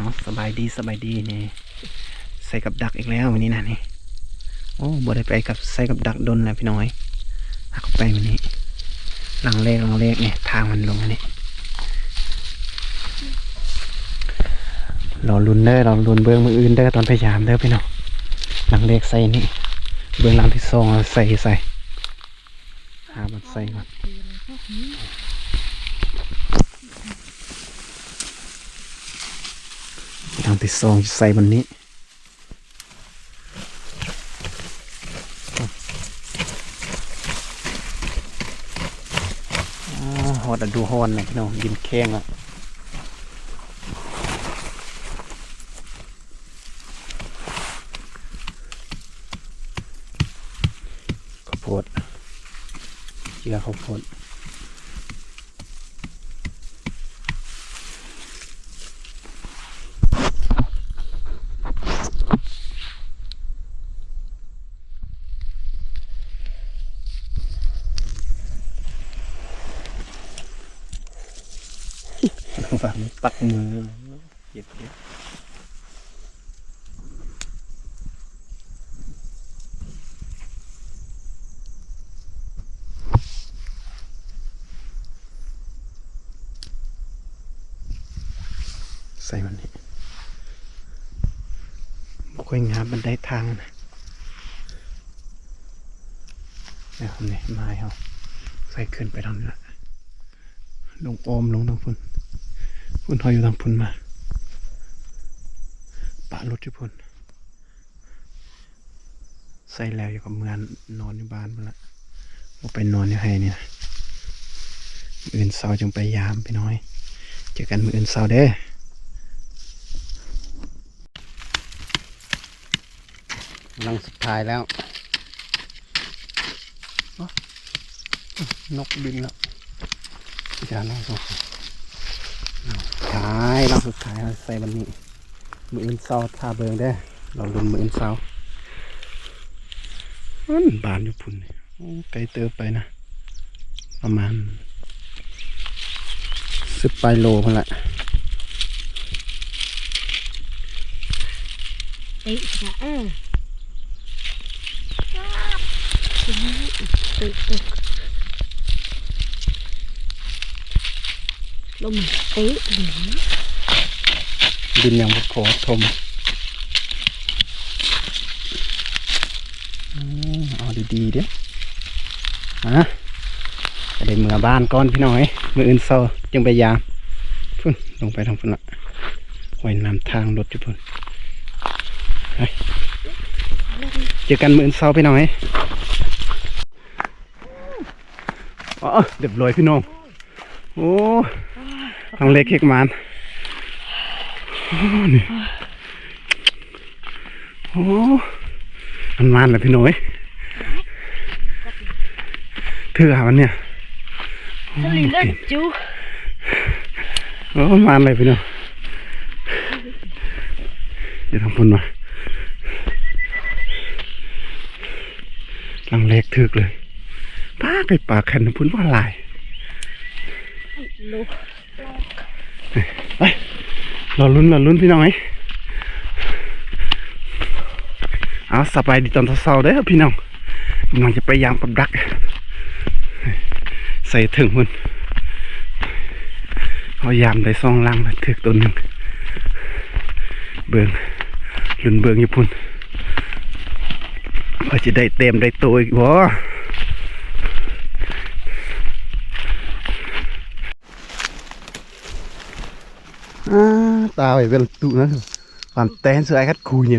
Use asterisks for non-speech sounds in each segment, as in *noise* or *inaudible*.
อ๋อสบายดีสบายดีนี่ใส่กับดักอีกแล้ววันนี้นะนี่โอ้บ่ได้ไปกับใส่กับดักดนแล้วพี่น้อยหักไปวันนี้หลังเลขหลังเลขเนี่ยทางมันลงอันนี่รอลุ้นเด้อรอลุ้นเบื้องมืออื่นเด้อตอนพยายามเด้อพี่น้องหลังเลขใส่นี่เบื้องหลังที่สองใส่ใส่หามันใส่ก่อน ทางที่สองใส่บนนี้อ๋อดดูฮอนนะพี่น้องยินแข้งอะข้าวโพดเจือข้าวโพด ฝังปักมือเจ็บเจ็บใส่มันนี่บ่ค่อยงามบันได้ทางนะเนี่ยวผมนี่มาเขาใส่ขึ้นไปทางนี้ละลงโอมลงทางพุ่น พุ่นหอยอยู่ทางพุ่นมาปะรถอยู่พุ่นใส่แล้วอยู่กับเมือนนอนอยู่บ้านมาละว่าไปนอนอยู่ให้นี่นะมืออื่นเสาร์จึงไปยามไปน้อย เจอกันมืออื่นเสาร์เด้อลังสุดท้ายแล้ว นกบินแล้วจะน่าสงสา รท้ายรอบสุดท้ายเราใส่วันนี้ มืออื่นเศร้าทาเบิงได้เราลุนมืออื่นเศร้าอันบานอยู่พุ่นไกลเติบไปนะ ประมาณสิบปลายโลพันละเอ๊ะจ้ะเออเอ๊ะเอ๊ะ ลมเอ๊ะดินยังบ่พอทมอืมเอาดีๆเด้อฮะจะได้เมื่อบ้านก่อนพี่น้อยมืออื่นเศร้าจึงไปยามพุ่นลงไปทางพุ่นละไว้นำทางรถอยู่พุ่นเจอกันมืออื่นเศร้าพี่น้อยอ๋อเรียบร้อยพี่น้องโอ้ ทางเล็กเฮกมันโอ้นี่โอ้มันมันเลยพี่หน่อยเถื่อมันเนี่ยโอ้ทะเลเล่นจูโอ้มันมันเลยพี่หน่อยอย่าทำพุ่นมาลังเล็กถึกเลยปากไปปากแขนพุ่นว่าลายโล ไปรอลุ้นรอลุ้นพี่น้องไหมเอาสบายดีตอนเช้าๆเด้อพี่น้องกำลังจะไปยามกับดัก ใส่ถึงมันเอายามได้ซองลังถึกตัวหนึ่งเบืองลุ้นเบืองอยู่พุ่นว่าจะได้เต็มได้ตัวอีกบ่ อ่าตาไปเป็นตุนะความแตนเสือไอ้คัดคูเนี่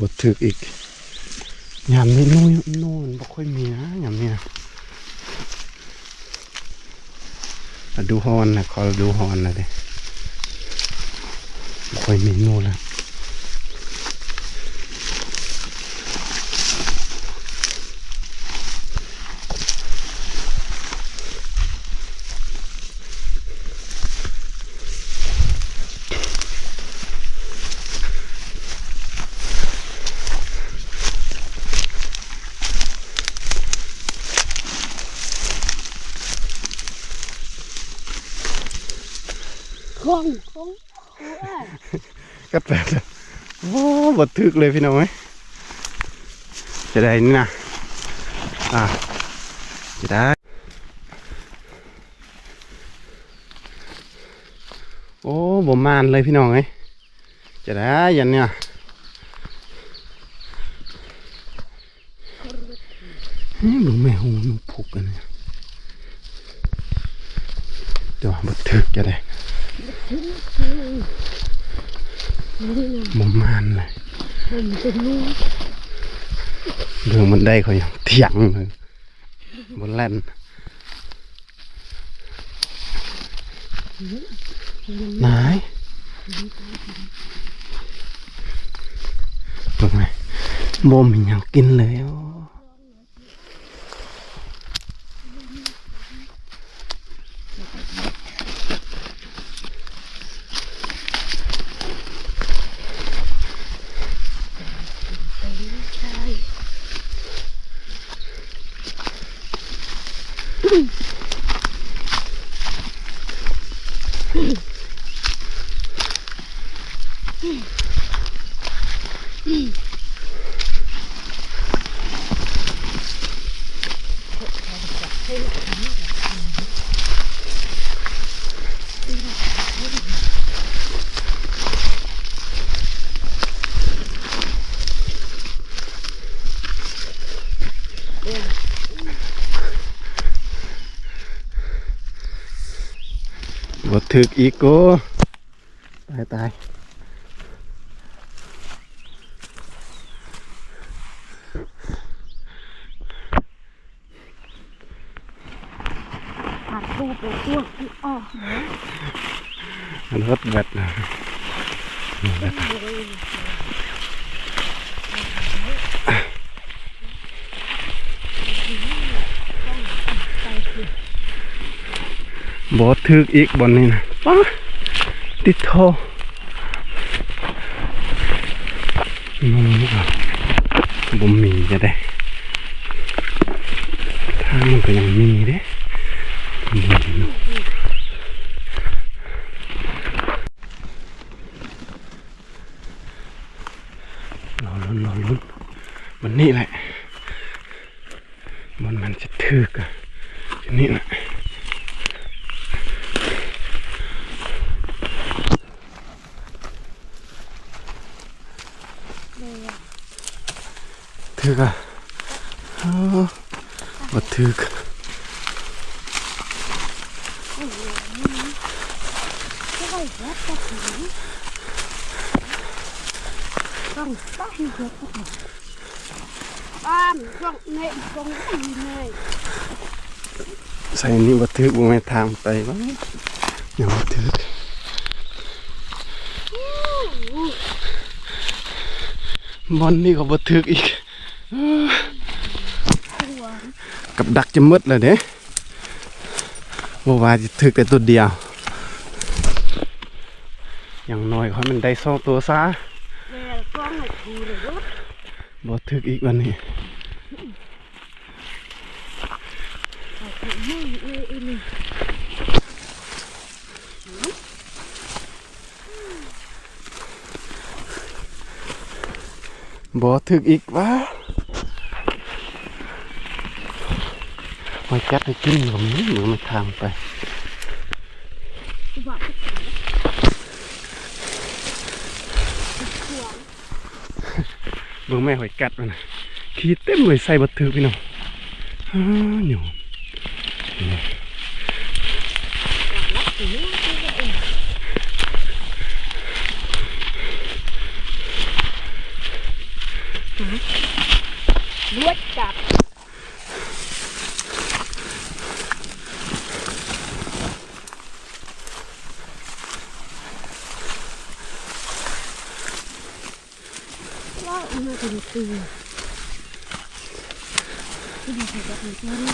บดถึกอีกยามนี้นู่นนู่นบ่ค่อยมีนะยามเนี้ยอะดูฮอนนะขอดูฮอนนะเด้บ่ค่อยมีนู่นละ คงคง ก็แปลกเลยโอ้บดถึกเลยพี่น้องเอ้ยจะได้นี่นะอะจะได้ โอ้บ่มานเลยพี่น้องเอ้ยจะได้ยันเนี่ยเฮ้ยหนูแม่หูหนูผูกกันเนี่ยเดี๋ยวบัดทึกจะได้ บ่มานเลยมันเป็นนู่นเรื่องมันได้เขาอย่างเถียงเลยบนแล่นนเบิ่งไหมบ่มีหยังกินเลยโอ้ Mm-hmm. *laughs* ถึกอีกโก้ตายตายหัดดูไปอ้วที่อ้อมันรถแบตนะแบตบ่ถึกอีกบนนี้นะ ป๊าติดโทนู่นนี่ก่อนบ่มีจะได้ทางมันก็ยังมีเด้เนาะรอลุ้นรอลุ้นวันนี้แหละมันมันจะถึกอะทีนี้นะถึ กอะอ๋อบ่ถึกใช่แล้วก็ถึงต้องตั้งเยอะบ้านช่วงเนยช่วงนี้เนยใส่นี่บ่ถึกบ่แม่นทางไปวะยังบ่ถึกบอลนี่ก็บ่ถึกอีก กับดักจะมืดเลยเด้บ่ว่าจะถึกแต่ตัวเดียว อย่างน้อยขอมันได้สองตัวซะบ่ถึกอีกวันนี้บ่ถึกอีกว่า มาจัดให้กินก็มีเหมือนมันทางไปบอกเบิ่งแม่หอยกัดมันน่ะขี้เต็มเลยใส่บัดถือพี่น้องอ้าหนูนี่ลวดจับ ว่าอุณหภูมิตื่นที่ดีที่สุดในตัวนี้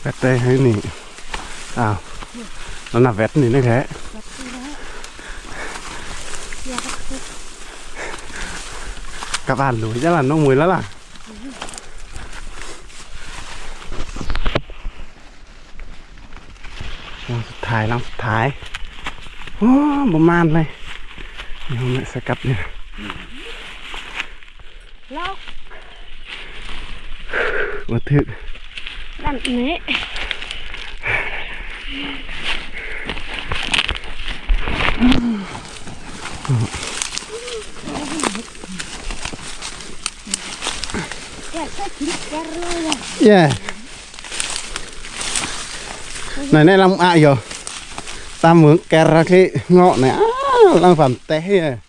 แวดได้ให้นี่อ้าวแล้ว น่ะแวดนี่ได้แท้วัดที่แล้วอยากให้กลับ บ้าน